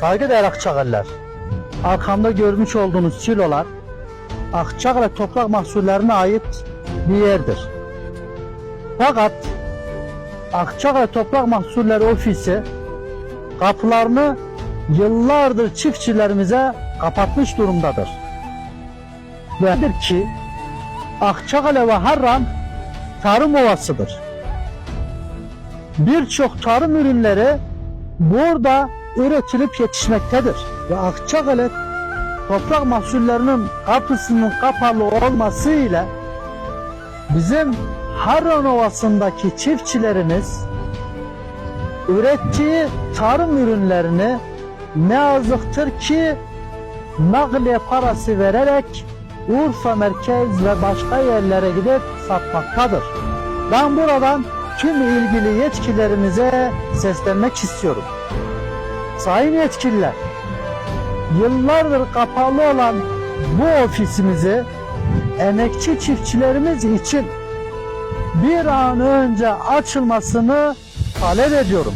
Saygıdeğer Akçağlılar, arkamda görmüş olduğunuz silolar Akçağlı toprak mahsullerine ait bir yerdir. Fakat Akçağlı Toprak Mahsulleri Ofisi kapılarını yıllardır çiftçilerimize kapatmış durumdadır. Vedir ki Akçakale ve Harran tarım ovasıdır. Birçok tarım ürünleri burada üretilip yetişmektedir. Ve Akçakale toprak mahsullerinin kapısının kapalı olmasıyla bizim Harran Ovası'ndaki çiftçilerimiz ürettiği tarım ürünlerini ne yazıktır ki nakliye parası vererek Urfa merkez ve başka yerlere gidip satmaktadır. Ben buradan tüm ilgili yetkililerimize seslenmek istiyorum. Sayın yetkililer, yıllardır kapalı olan bu ofisimizi emekçi çiftçilerimiz için bir an önce açılmasını talep ediyorum.